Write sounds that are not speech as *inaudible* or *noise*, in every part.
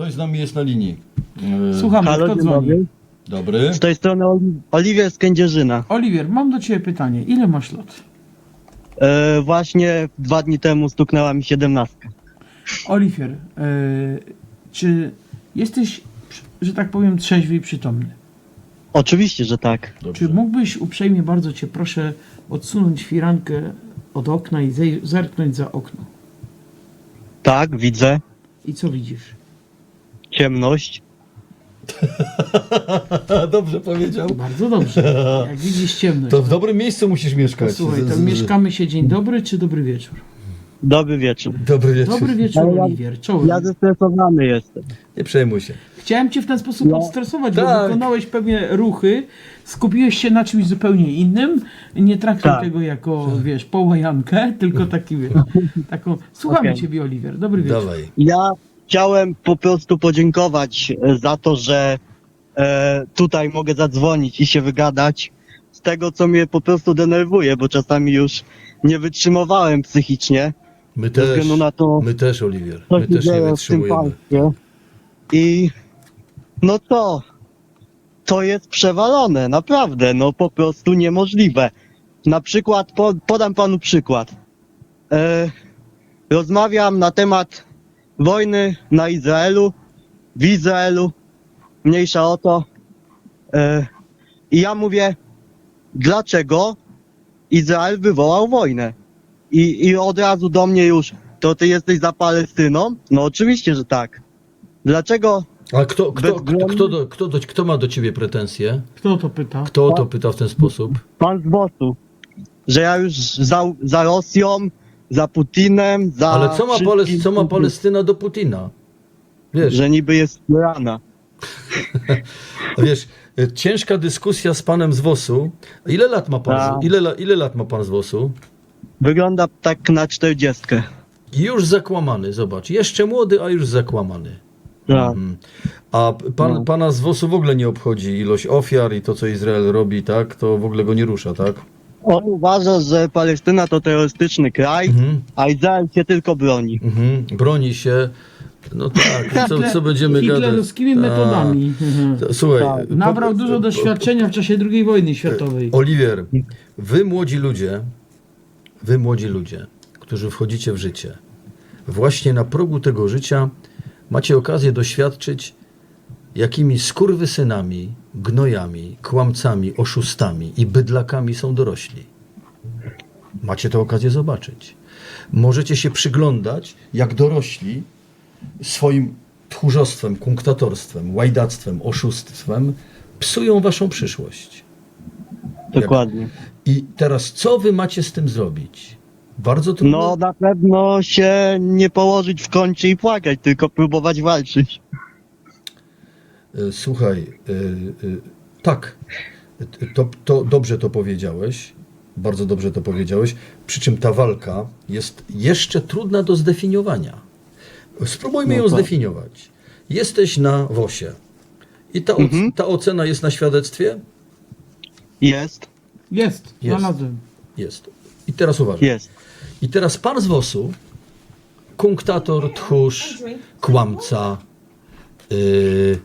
Ktoś z nami jest na linii. E, Słuchamy, Halo, kto dzień dzwoni? dobry. Dobry. Z tej strony Oli- Oliwier z Kędzierzyna. Oliwier, mam do Ciebie pytanie. Ile masz lat? E, właśnie dwa dni temu stuknęła mi siedemnastka. Oliwier, e, czy jesteś, że tak powiem, trzeźwy i przytomny? Oczywiście, że tak. Dobrze. Czy mógłbyś uprzejmie bardzo Cię proszę odsunąć firankę od okna i zej- zerknąć za okno? Tak, widzę. I co widzisz? Ciemność. *laughs* Dobrze powiedział. Bardzo dobrze. Jak widzisz ciemność. To w dobrym miejscu musisz mieszkać. Słuchaj, z- mieszkamy się dzień dobry czy dobry wieczór? Dobry wieczór. Dobry wieczór. Dobry wieczór, Ale ja- Oliwier. Czołem. Ja zestresowany jestem. Nie przejmuj się. Chciałem cię w ten sposób No, odstresować, bo tak. wykonałeś pewnie ruchy, skupiłeś się na czymś zupełnie innym, nie traktuj Tak. tego jako, wiesz, połajankę, tylko taki, wiesz, *laughs* taką... Słuchamy Okej. ciebie, Oliwier. Dobry wieczór. Dawaj. Ja chciałem po prostu podziękować e, za to, że e, tutaj mogę zadzwonić i się wygadać z tego, co mnie po prostu denerwuje, bo czasami już nie wytrzymywałem psychicznie. My też. na to, My też, Oliwier. My też nie wytrzymujemy. I no to, to jest przewalone, naprawdę, no po prostu niemożliwe. Na przykład, po, podam panu przykład. E, rozmawiam na temat wojny na Izraelu, w Izraelu, mniejsza o to. E, I ja mówię, dlaczego Izrael wywołał wojnę? I, I od razu do mnie już, to ty jesteś za Palestyną? No oczywiście, że tak. Dlaczego? A kto, kto, kto, kto, do, kto, do, kto ma do ciebie pretensje? Kto to pyta? Kto to pyta w ten sposób? Pan z bosu. Że ja już za, za Rosją, za Putinem, za. Ale co ma, wszystkim- Pales, co ma Palestyna do Putina? Wiesz, Że niby jest rana. *laughs* wiesz, y, ciężka dyskusja z panem z WOS-u. Ile lat ma pan? Tak. Z, ile, la- ile lat ma pan z WOS-u? Wygląda tak na czterdziestkę. Już zakłamany, zobacz. Jeszcze młody, a już zakłamany. Tak. Mhm. A pan, No. pana z WOS-u w ogóle nie obchodzi ilość ofiar i to, co Izrael robi, tak? To w ogóle go nie rusza, tak? On uważa, że Palestyna to terrorystyczny kraj, Mhm. a Izrael się tylko broni. Mhm. Broni się. No tak, co, co będziemy gadać? Hitlerowskimi metodami. Mhm. Słuchaj, Tak. po- Nabrał dużo po- doświadczenia w czasie II wojny światowej. Oliwier, wy młodzi ludzie, wy młodzi ludzie, którzy wchodzicie w życie, właśnie na progu tego życia macie okazję doświadczyć, jakimi skurwysynami, gnojami, kłamcami, oszustami i bydlakami są dorośli. Macie tę okazję zobaczyć. Możecie się przyglądać, jak dorośli swoim tchórzostwem, kunktatorstwem, łajdactwem, oszustwem psują waszą przyszłość. Dokładnie. I teraz co wy macie z tym zrobić? Bardzo trudno. No na pewno się nie położyć w kącie i płakać, tylko próbować walczyć. E, Słuchaj, e, e, tak, to, to dobrze to powiedziałeś, bardzo dobrze to powiedziałeś, przy czym ta walka jest jeszcze trudna do zdefiniowania. Spróbujmy No ją tak. zdefiniować. Jesteś na WOSie i ta, Mhm. ta ocena jest na świadectwie? Jest, Jest, Jest. znalazłem. Jest. I teraz uważaj. jest. I teraz pan z WOS-u, kunktator, tchórz, kłamca, yy,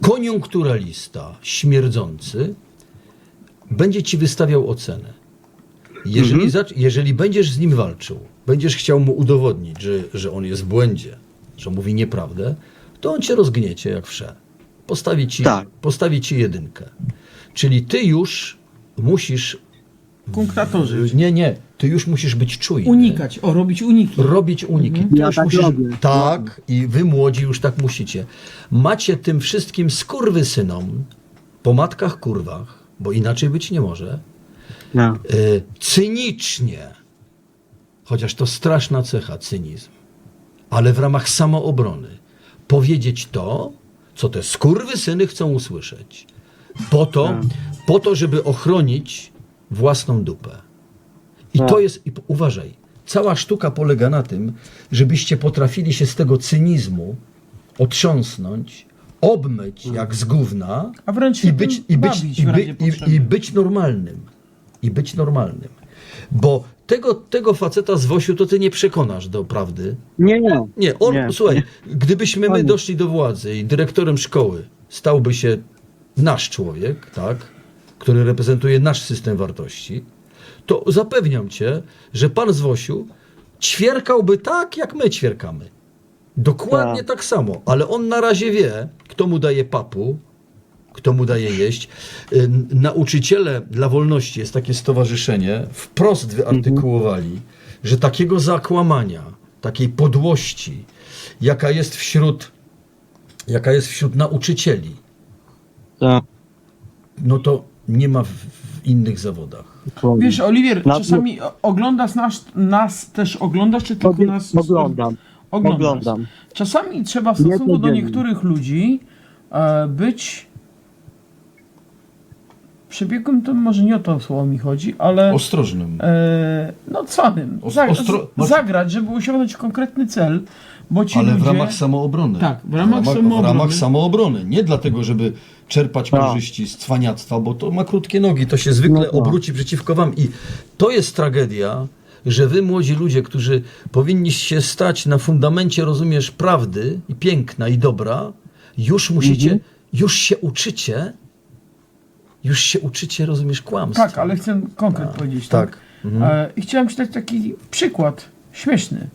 koniunkturalista, śmierdzący, będzie ci wystawiał ocenę. Jeżeli, Mhm. jeżeli będziesz z nim walczył, będziesz chciał mu udowodnić, że, że on jest w błędzie, że mówi nieprawdę, to on cię rozgniecie jak wsze. Postawi ci, Tak. postawi ci jedynkę. Czyli ty już musisz Kunktatorzy. nie, nie. Ty już musisz być czujny. Unikać, o, robić uniki. Robić uniki. Ty Ja już tak musisz, robię. Tak, i wy młodzi już tak musicie. Macie tym wszystkim skurwysynom, po matkach kurwach, bo inaczej być nie może, Ja. y, cynicznie, chociaż to straszna cecha, cynizm, ale w ramach samoobrony, powiedzieć to, co te skurwysyny chcą usłyszeć. Po to, po to żeby ochronić własną dupę. I Tak. to jest, i uważaj, cała sztuka polega na tym, żebyście potrafili się z tego cynizmu otrząsnąć, obmyć jak z gówna i być, i być, i, by, i, i być normalnym. I być normalnym. Bo tego, tego faceta z Wosiu to ty nie przekonasz do prawdy. Nie, nie. Nie, on, Nie. słuchaj, gdybyśmy my doszli do władzy i dyrektorem szkoły stałby się nasz człowiek, tak, który reprezentuje nasz system wartości, to zapewniam cię, że pan z Wosiu ćwierkałby tak, jak my ćwierkamy. Dokładnie Tak. tak samo, ale on na razie wie, kto mu daje papu, kto mu daje jeść. Nauczyciele dla wolności jest takie stowarzyszenie, wprost wyartykułowali, że takiego zakłamania, takiej podłości, jaka jest wśród, jaka jest wśród nauczycieli, Tak. no to nie ma w, w innych zawodach. Wiesz, Oliwier, Na- czasami oglądasz nas, nas też oglądasz, czy tylko nas... Oglądam. Oglądasz. Oglądam. Czasami trzeba w stosunku do codziennie. niektórych ludzi e, być przebiegłym, to może nie o to słowo mi chodzi, ale Ostrożnym. e, no cwanym. Os- Za, ostro- z- zagrać, żeby osiągnąć konkretny cel, bo ci Ale ludzie... w ramach samoobrony. Tak, w ramach w samoobrony. ramach samoobrony. Nie dlatego, żeby czerpać Tak. korzyści z cwaniactwa, bo to ma krótkie nogi, to się zwykle No tak. obróci przeciwko wam. I to jest tragedia, że wy, młodzi ludzie, którzy powinniście stać na fundamencie, rozumiesz, prawdy i piękna i dobra, już musicie, Mhm. już się uczycie, już się uczycie, rozumiesz, kłamstwa. Tak, ale chcę konkret powiedzieć. Tak. Tak. Mhm. E, I chciałem ci dać taki przykład śmieszny,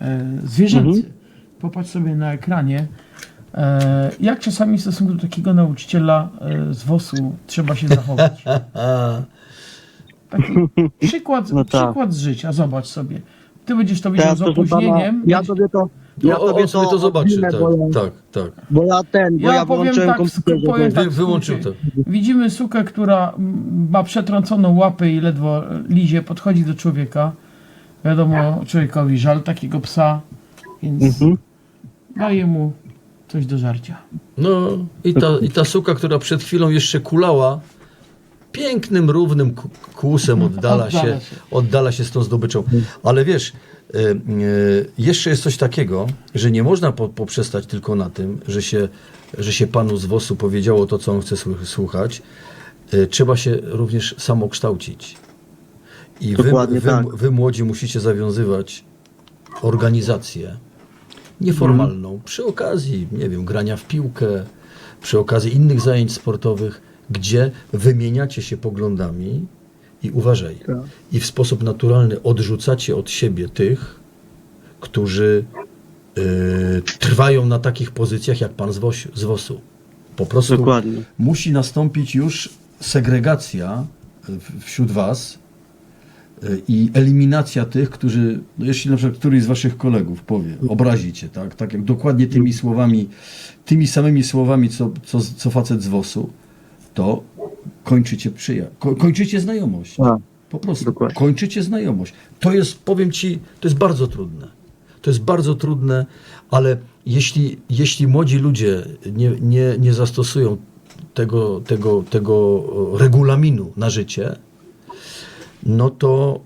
e, zwierzęcy. Mhm. Popatrz sobie na ekranie, jak czasami w stosunku do takiego nauczyciela e, z WOS-u trzeba się zachować. Taki *laughs* przykład, No tak. przykład z życia, zobacz sobie. Ty będziesz to widział z opóźnieniem. ja sobie to. Ja no, sobie on sobie to zobaczy, tak, bo tak, tak. bo ja ten, bo Ja ja, powiem wyłączyłem tak, komputer. sku- powiem tak, Wy, wyłączył to. Widzimy sukę, która ma przetrąconą łapę i ledwo lizie, podchodzi do człowieka. Wiadomo, człowiekowi żal takiego psa, więc Mhm. daje mu coś do żarcia. No i ta, i ta suka, która przed chwilą jeszcze kulała, pięknym, równym kłusem *laughs* oddala się, oddala się z tą zdobyczą. Ale wiesz, y, y, jeszcze jest coś takiego, że nie można po, poprzestać tylko na tym, że się, że się panu z WOS-u powiedziało to, co on chce słuch- słuchać. Y, Trzeba się również samokształcić. I wy, wy, tak. wy młodzi musicie zawiązywać organizację nieformalną, przy okazji, nie wiem, grania w piłkę, przy okazji innych zajęć sportowych, gdzie wymieniacie się poglądami i uważaj, Tak. i w sposób naturalny odrzucacie od siebie tych, którzy y, trwają na takich pozycjach jak pan z, Woś, z WOS-u. Po prostu Dokładnie. musi nastąpić już segregacja wśród was i eliminacja tych, którzy, no jeśli na przykład któryś z waszych kolegów powie, obrazi cię, tak, tak jak dokładnie tymi słowami, tymi samymi słowami, co, co, co facet z WOS-u, to kończycie przyja- ko- kończycie znajomość. Tak. Po prostu Dokładnie. kończycie znajomość. To jest, powiem ci, to jest bardzo trudne. To jest bardzo trudne, ale jeśli, jeśli młodzi ludzie nie, nie, nie zastosują tego, tego, tego regulaminu na życie, no to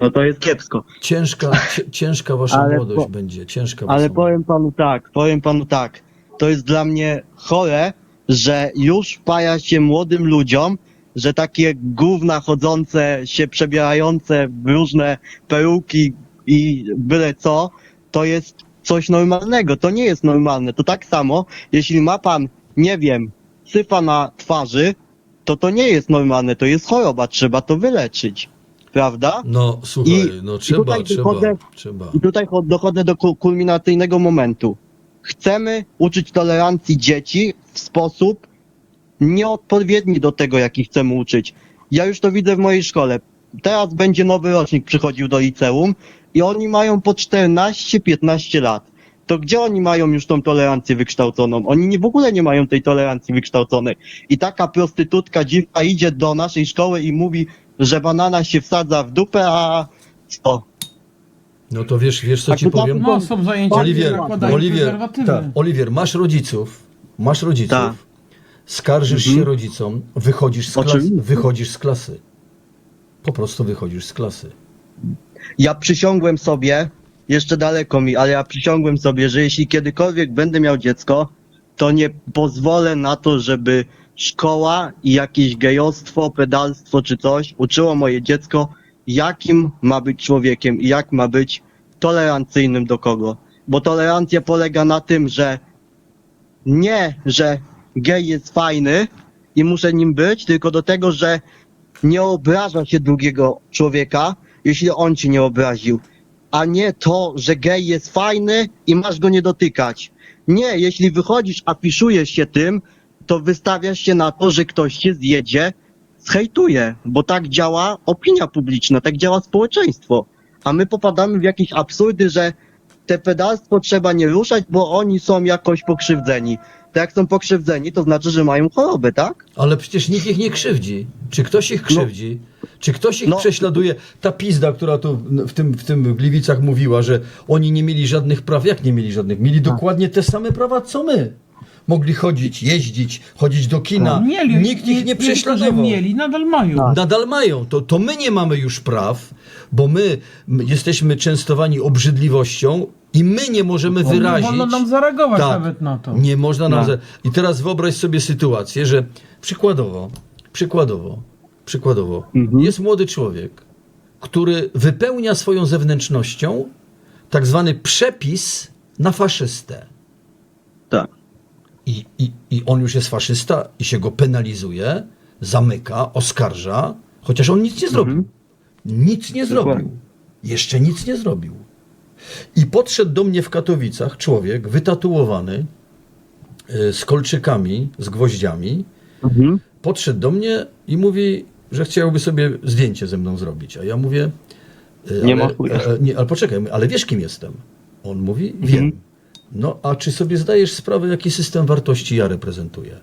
No to jest kiepsko. ciężka, ciężka wasza Ale młodość po- będzie. Ciężka Ale wasza powiem panu tak, powiem panu tak. To jest dla mnie chore, że już wpaja się młodym ludziom, że takie gówna chodzące, się przebierające w różne peruki i byle co, to jest coś normalnego. To nie jest normalne. To tak samo, jeśli ma pan, nie wiem, syfa na twarzy, to to nie jest normalne. To jest choroba. Trzeba to wyleczyć. Prawda? No słuchaj, I- no i trzeba, tutaj trzeba, wychodzę- trzeba. I tutaj cho- dochodzę do ku- kulminacyjnego momentu. Chcemy uczyć tolerancji dzieci w sposób nieodpowiedni do tego, jaki chcemy uczyć. Ja już to widzę w mojej szkole. Teraz będzie nowy rocznik przychodził do liceum i oni mają po 14-15 lat. To gdzie oni mają już tą tolerancję wykształconą? Oni nie, w ogóle nie mają tej tolerancji wykształconej. I taka prostytutka dziwka idzie do naszej szkoły i mówi, że banana się wsadza w dupę, a co? No to wiesz, wiesz co ci to tam- powiem? No, są zajęcia, Oliwier, gdzie nakładają Oliwier, prezerwatywy. tak, Oliwier, masz rodziców, masz rodziców, Tak. skarżysz Mhm. się rodzicom, wychodzisz z, klasy, Oczywiście. wychodzisz z klasy. Po prostu wychodzisz z klasy. Ja przysiągłem sobie, jeszcze daleko mi, ale ja przysiągłem sobie, że jeśli kiedykolwiek będę miał dziecko, to nie pozwolę na to, żeby szkoła i jakieś gejostwo, pedalstwo czy coś uczyło moje dziecko, jakim ma być człowiekiem i jak ma być tolerancyjnym do kogo. Bo tolerancja polega na tym, że nie, że gej jest fajny i muszę nim być, tylko do tego, że nie obraża się drugiego człowieka, jeśli on ci nie obraził. A nie to, że gej jest fajny i masz go nie dotykać. Nie, jeśli wychodzisz, afiszujesz się tym, to wystawiasz się na to, że ktoś cię zjedzie, zhejtuje, bo tak działa opinia publiczna, tak działa społeczeństwo. A my popadamy w jakieś absurdy, że te pedalstwo trzeba nie ruszać, bo oni są jakoś pokrzywdzeni. To jak są pokrzywdzeni, to znaczy, że mają chorobę, tak? Ale przecież nikt ich nie krzywdzi. Czy ktoś ich krzywdzi? Czy ktoś ich No. prześladuje? Ta pizda, która tu w tym, w tym Gliwicach mówiła, że oni nie mieli żadnych praw. Jak nie mieli żadnych? Mieli dokładnie te same prawa, co my. Mogli chodzić, jeździć, chodzić do kina. Mieli, Nikt ich nie prześladował. że mieli, nadal mają. Tak. Nadal mają. To, to my nie mamy już praw, bo my jesteśmy częstowani obrzydliwością i my nie możemy Nie wyrazić. wolno nam zareagować Tak. nawet na to. Nie można nam. No. za- I teraz wyobraź sobie sytuację, że przykładowo, przykładowo, przykładowo, Mhm. jest młody człowiek, który wypełnia swoją zewnętrznością tak zwany przepis na faszystę. Tak. I, i, I on już jest faszysta i się go penalizuje, zamyka, oskarża, chociaż on nic nie zrobił. Mhm. Nic nie zrobił. Dokładnie. Jeszcze nic nie zrobił. I podszedł do mnie w Katowicach człowiek wytatuowany y, z kolczykami, z gwoździami. Mhm. Podszedł do mnie i mówi, że chciałby sobie zdjęcie ze mną zrobić. A ja mówię, y, Nie ale, ma chuja. e, nie, ale poczekaj, ale wiesz kim jestem? On mówi, Mhm. wiem. No a czy sobie zdajesz sprawę, jaki system wartości ja reprezentuję?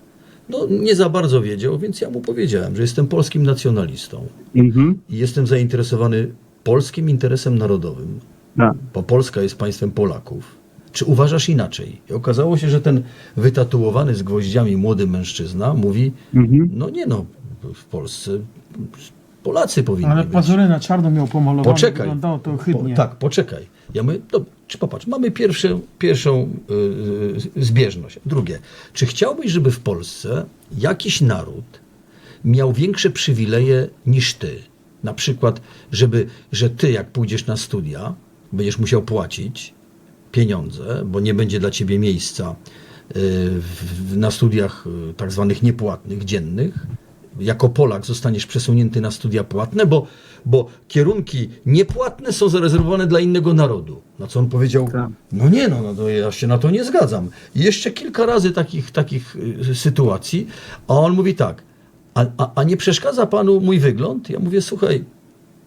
No nie za bardzo wiedział, więc ja mu powiedziałem, że jestem polskim nacjonalistą Mhm. i jestem zainteresowany polskim interesem narodowym. Bo Polska jest państwem Polaków. Czy uważasz inaczej? I okazało się, że ten wytatuowany z gwoździami młody mężczyzna mówi, Mhm. no nie no, w Polsce Polacy powinni Ale być. pazury na czarno miał pomalowane, Poczekaj. wyglądało to ohydnie. Po, tak, poczekaj. Ja mówię, no, czy popatrz, mamy pierwsze, pierwszą y, y, zbieżność. Drugie, czy chciałbyś, żeby w Polsce jakiś naród miał większe przywileje niż ty? Na przykład, żeby, że ty jak pójdziesz na studia, będziesz musiał płacić pieniądze, bo nie będzie dla ciebie miejsca y, na studiach y, tak zwanych niepłatnych, dziennych. Jako Polak zostaniesz przesunięty na studia płatne, bo, bo kierunki niepłatne są zarezerwowane dla innego narodu. Na co on powiedział, Tak. no nie, no, no to ja się na to nie zgadzam. I jeszcze kilka razy takich, takich y, sytuacji, a on mówi tak, a, a, a nie przeszkadza panu mój wygląd? Ja mówię, słuchaj,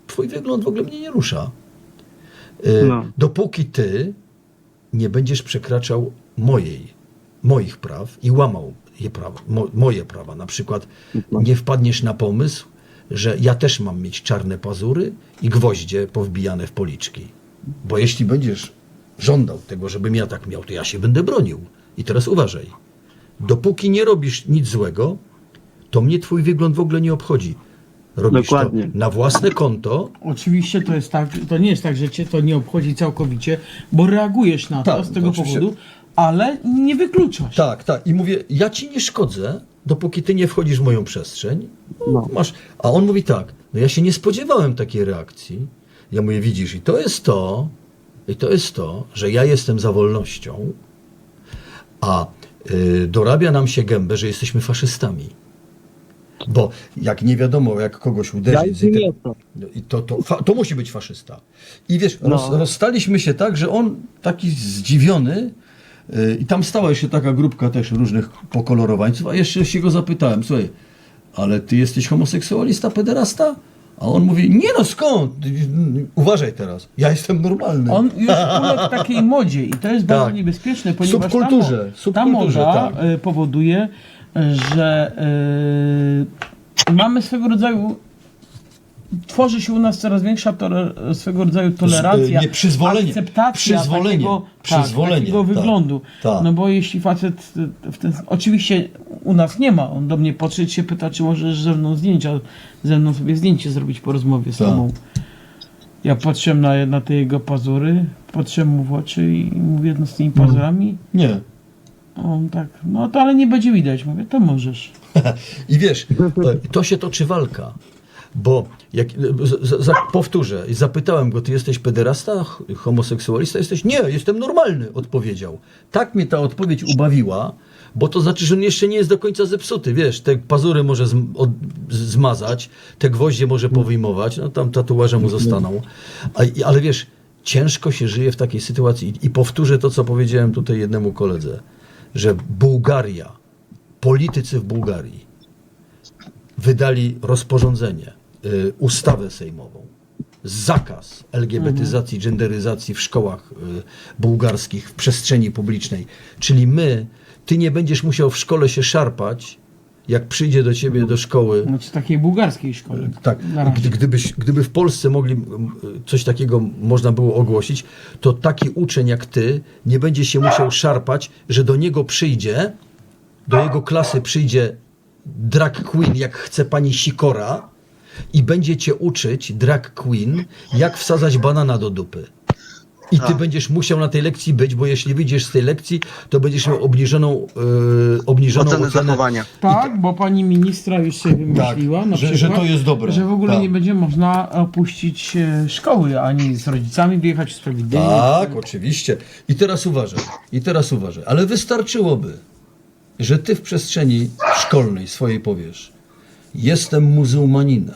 twój wygląd w ogóle mnie nie rusza. Y, No. Dopóki ty nie będziesz przekraczał mojej, moich praw i łamał je prawa, mo, moje prawa. Na przykład nie wpadniesz na pomysł, że ja też mam mieć czarne pazury i gwoździe powbijane w policzki. Bo jeśli będziesz żądał tego, żebym ja tak miał, to ja się będę bronił. I teraz uważaj. Dopóki nie robisz nic złego, to mnie twój wygląd w ogóle nie obchodzi. Robisz Dokładnie. to na własne konto, Oczywiście to jest tak, to nie jest tak, że cię to nie obchodzi całkowicie, bo reagujesz na to Tak, z tego oczywiście. powodu, ale nie wykluczasz. Tak, tak. I mówię, ja ci nie szkodzę, dopóki ty nie wchodzisz w moją przestrzeń. No. Masz. A on mówi tak, no ja się nie spodziewałem takiej reakcji. Ja mówię, widzisz, i to jest to, i to jest to, że ja jestem za wolnością, a y, dorabia nam się gębę, że jesteśmy faszystami. Bo jak nie wiadomo, jak kogoś Ja uderzyć, i to, to, fa- to musi być faszysta. I wiesz, No. roz, rozstaliśmy się tak, że on taki zdziwiony yy, i tam stała jeszcze taka grupka też różnych pokolorowańców, a jeszcze się go zapytałem, słuchaj, ale ty jesteś homoseksualista, pederasta? A on mówi, nie no skąd? Uważaj teraz, ja jestem normalny. On już *laughs* uległ takiej modzie i to jest bardzo Tak. niebezpieczne, ponieważ Subkulturze, ta, mo- ta subkulturze, moda tak. e, powoduje, że e, mamy swego rodzaju tworzy się u nas coraz większa tole, swego rodzaju tolerancja, nie, przyzwolenie. akceptacja Przyzwolenie. takiego, Przyzwolenie, tak, takiego tak. wyglądu. Tak. No bo jeśli facet w ten, oczywiście u nas nie ma, on do mnie podszedł się pyta, czy możesz ze mną zdjęcia, ze mną sobie zdjęcie zrobić po rozmowie z Tak. tobą. Ja patrzyłem na, na te jego pazury, patrzyłem mu w oczy i mówię, no z tymi pazurami, Nie. on tak, no to ale nie będzie widać. Mówię, to możesz. *laughs* I wiesz, to, to się toczy walka. Bo jak, z, z, za, powtórzę, zapytałem go, ty jesteś pederasta, homoseksualista? Jesteś? Nie, jestem normalny, odpowiedział. Tak mnie ta odpowiedź ubawiła, bo to znaczy, że on jeszcze nie jest do końca zepsuty, wiesz, te pazury może zm, od, z- zmazać, te gwoździe może powyjmować, no tam tatuaże mu zostaną. A, ale wiesz, ciężko się żyje w takiej sytuacji. I, powtórzę to, co powiedziałem tutaj jednemu koledze, że Bułgaria, politycy w Bułgarii wydali rozporządzenie, ustawę sejmową, zakaz LGBTyzacji, genderyzacji w szkołach y, bułgarskich, w przestrzeni publicznej. Czyli my, ty nie będziesz musiał w szkole się szarpać, jak przyjdzie do ciebie do szkoły. Znaczy takiej bułgarskiej szkoły. tak, gdybyś, gdyby w Polsce mogli m, coś takiego można było ogłosić, to taki uczeń jak ty nie będzie się musiał szarpać, że do niego przyjdzie, do jego klasy przyjdzie drag queen, jak chce pani Sikora i będzie cię uczyć, drag queen, jak wsadzać banana do dupy. I ty Tak. będziesz musiał na tej lekcji być, bo jeśli wyjdziesz z tej lekcji, to będziesz miał obniżoną, yy, obniżoną Ocenę ocenę. zachowania. Tak, bo pani ministra już sobie wymyśliła, Tak, na że- przykład, że to jest dobre. że w ogóle Tak. nie będzie można opuścić e, szkoły, ani z rodzicami wyjechać w sprawie dyni. Tak, oczywiście. I teraz uważaj, i teraz uważaj. Ale wystarczyłoby, że ty w przestrzeni szkolnej swojej powiesz, jestem muzułmaninem.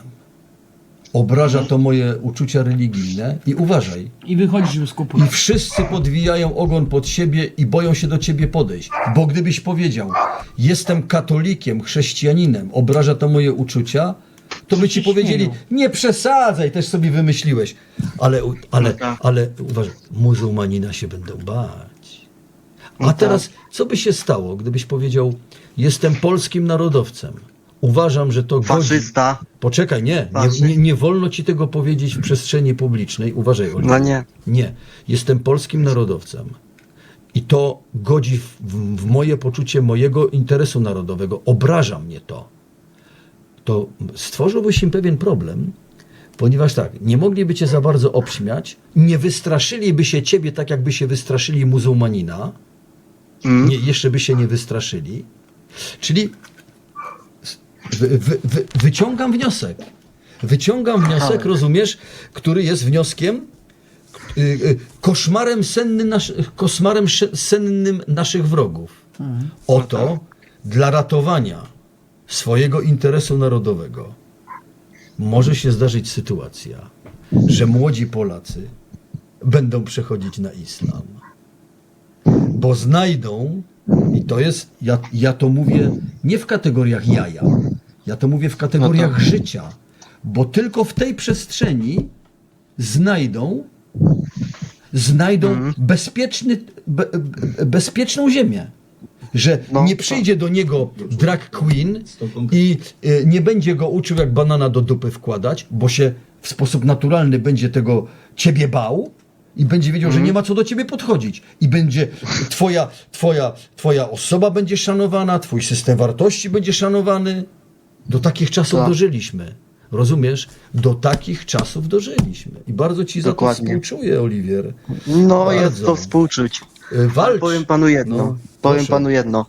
Obraża to moje uczucia religijne i uważaj. I wychodzisz bez I kłopotów. wszyscy podwijają ogon pod siebie i boją się do ciebie podejść. Bo gdybyś powiedział, jestem katolikiem, chrześcijaninem, obraża to moje uczucia, to by ci powiedzieli, nie przesadzaj, też sobie wymyśliłeś. Ale, ale, No tak. ale uważaj, muzułmanina się będą bać. A No tak. teraz, co by się stało, gdybyś powiedział, jestem polskim narodowcem. Uważam, że to godzi... Faszysta. Poczekaj, nie, nie, nie, nie wolno ci tego powiedzieć w przestrzeni publicznej. Uważaj, Oliver. No nie. Nie, jestem polskim narodowcem. I to godzi w, w, moje poczucie mojego interesu narodowego. Obraża mnie to. To stworzyłbyś im pewien problem, ponieważ tak, nie mogliby cię za bardzo obśmiać, nie wystraszyliby się ciebie tak, jakby się wystraszyli muzułmanina, Mm. nie, jeszcze by się nie wystraszyli. Czyli wy, wy, wy, wyciągam wniosek. Wyciągam wniosek, Tak. rozumiesz, który jest wnioskiem y, y, koszmarem, senny nasz, koszmarem sennym naszych wrogów. Oto dla ratowania swojego interesu narodowego może się zdarzyć sytuacja, że młodzi Polacy będą przechodzić na islam bo znajdą, i to jest, ja, ja to mówię nie w kategoriach jaja, ja to mówię w kategoriach No tak. życia, bo tylko w tej przestrzeni znajdą, znajdą Mhm. bezpieczny, be, be, bezpieczną ziemię. Że No, nie tak. przyjdzie do niego drag queen i y, nie będzie go uczył, jak banana do dupy wkładać, bo się w sposób naturalny będzie tego ciebie bał i będzie wiedział, Mhm. że nie ma co do ciebie podchodzić. I będzie twoja, twoja, twoja osoba będzie szanowana, twój system wartości będzie szanowany. Do takich czasów Tak. dożyliśmy. Rozumiesz? Do takich czasów dożyliśmy. I bardzo ci za Dokładnie. to współczuję, Oliwier. No Bardzo. jest to współczuć. Y, Walcz. Powiem panu jedno. No, Powiem proszę. panu jedno.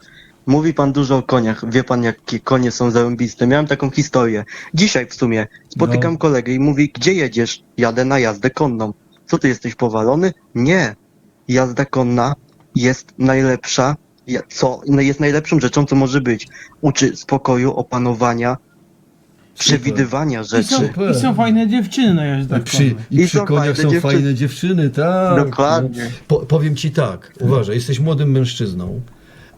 Mówi pan dużo o koniach. Wie pan, jakie konie są zarąbiste. Miałem taką historię. Dzisiaj w sumie spotykam No. kolegę i mówi, gdzie jedziesz? Jadę na jazdę konną. Co ty jesteś powalony? Nie. Jazda konna jest najlepsza. Ja- Co no jest najlepszą rzeczą, co może być. Uczy spokoju, opanowania, przewidywania I są, rzeczy. I są fajne dziewczyny na jazdach Przy, konnych. I, I przy są koniach fajne są dziewczyny. fajne dziewczyny, tak. Dokładnie. No. Po, powiem ci tak, uważaj, jesteś młodym mężczyzną.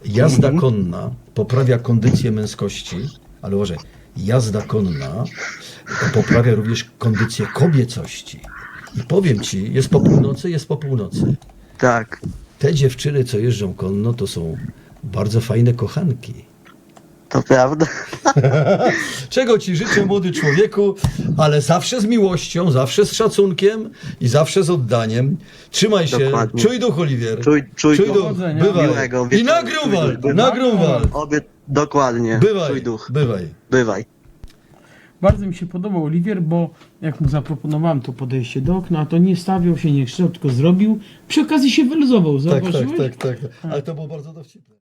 Jazda Mhm. konna poprawia kondycję męskości, ale uważaj, jazda konna poprawia również kondycję kobiecości. I powiem ci, jest po północy, jest po północy. Tak. Te dziewczyny, co jeżdżą konno, to są bardzo fajne kochanki. To prawda. *laughs* Czego ci życzę, młody człowieku, ale zawsze z miłością, zawsze z szacunkiem i zawsze z oddaniem. Trzymaj się. Dokładnie. Czuj duch, Oliwier. Czuj, czuj, Czuj duch. Bywaj. Miłego I wieczoru. Czuj duch. Obie, dokładnie. Bywaj, Czuj duch. bywaj. Bywaj. Bardzo mi się podobał Oliwier, bo jak mu zaproponowałem to podejście do okna, to nie stawiał się, nie krzyczał, tylko zrobił. Przy okazji się wyluzował, Tak, tak, tak, tak. Ale to było bardzo dowcipne.